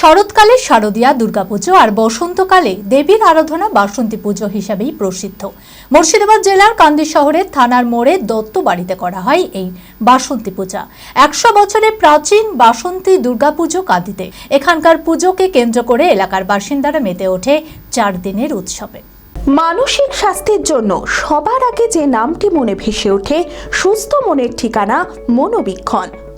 শরৎকালে শারদীয়া, দুর্গাপুজো আর বসন্তকালে দেবীর আরাধনা বাসন্তী পুজো হিসাবেই প্রসিদ্ধ। মুর্শিদাবাদ জেলার কান্দি শহরের থানার মোড়ে দত্ত বাড়িতে করা হয় এই বাসন্তী পূজা। একশো বছরে প্রাচীন বাসন্তী দুর্গাপুজো কাঁদিতে এখানকার পুজোকে কেন্দ্র করে এলাকার বাসিন্দারা মেতে ওঠে চার দিনের উৎসবে। মানসিক স্বাস্থ্যের জন্য সবার আগে যে নামটি মনে ভেসে ওঠে, সুস্থ মনের ঠিকানা মনোবীক্ষণ।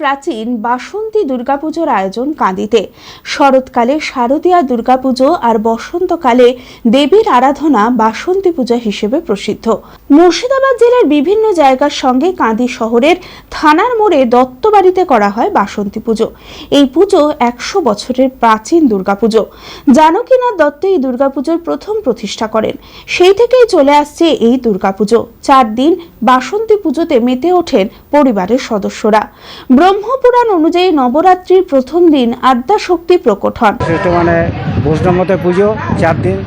প্রাচীন বাসন্তী দুর্গাপুজোর আয়োজন কাঁদিতে। শরৎকালে শারদীয়া দুর্গাপুজো আর বসন্তকালে দেবীর আরাধনা বাসন্তী পূজা হিসেবে প্রসিদ্ধ। মুর্শিদাবাদ জেলার বিভিন্ন জায়গার সঙ্গে কাঁদি শহরের থানার মোড়ে দত্তবাড়িতে করা হয় বাসন্তী পুজো। এই পুজো একশো বছরের প্রাচীন দুর্গাপুজো। জানকীনাথ দত্ত এই দুর্গাপুজোর প্রথম প্রতিষ্ঠা করেন। সেই থেকেই চলে আসছে এই দুর্গাপুজো। চার দিন বাসন্তী পুজোতে মেতে ওঠেন পরিবারের সদস্যরা। ব্রহ্মপুরাণ অনুযায়ী নবরাত্রির প্রথম দিন আদ্যা শক্তি প্রকট হন। মানে বৈষ্ণবতে পুজো চার দিন।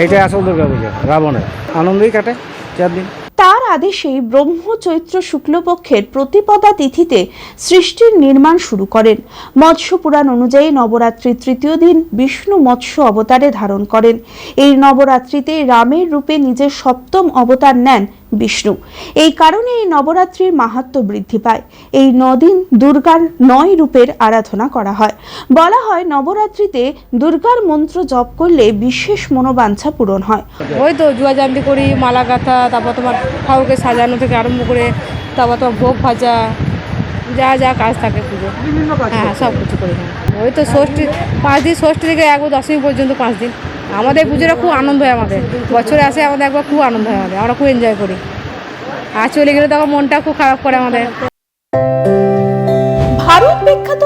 এইটাই আসল দুর্গা পুজো রাবণের। আনন্দই কাটে চার দিন। তার আদেশেই ব্রহ্ম চৈত্র শুক্লপক্ষের প্রতিপদা তিথিতে সৃষ্টির নির্মাণ শুরু করেন। মৎস্য পুরাণ অনুযায়ী নবরাত্রির তৃতীয় দিন বিষ্ণু মৎস্য অবতারে ধারণ করেন। এই নবরাত্রিতে রামের রূপে নিজের সপ্তম অবতার নেন বিষ্ণু। এই কারণে এই নবরাত্রির মাহাত্ম্য বৃদ্ধি পায়। এই নদিন দুর্গার নয় রূপের আরাধনা করা হয়। বলা হয় নবরাত্রিতে দুর্গার মন্ত্র জপ করলে বিশেষ মনোবাঞ্ছা পূরণ হয়। ওই তো জুয়া জান্তি করি মালা গাঁথা তারপর তোমার ঠাকুরকে সাজানো থেকে আরম্ভ করে তারপর তোমার ভোগ ভাজা যা যা কাজ থাকে পুজো। হ্যাঁ সব কিছু করি। ওই তো ষষ্ঠী পাঁচ দিন ষষ্ঠী থেকে একবার দশমী পর্যন্ত পাঁচ দিন। আমাদের পুজোটা খুব আনন্দ হয় আমাদের। বছরে আসে আমাদের একবার খুব আনন্দ হয় আমাদের, আমরা খুব এনজয় করি। আর চলে গেলে তখন মনটা খুব খারাপ করে আমাদের।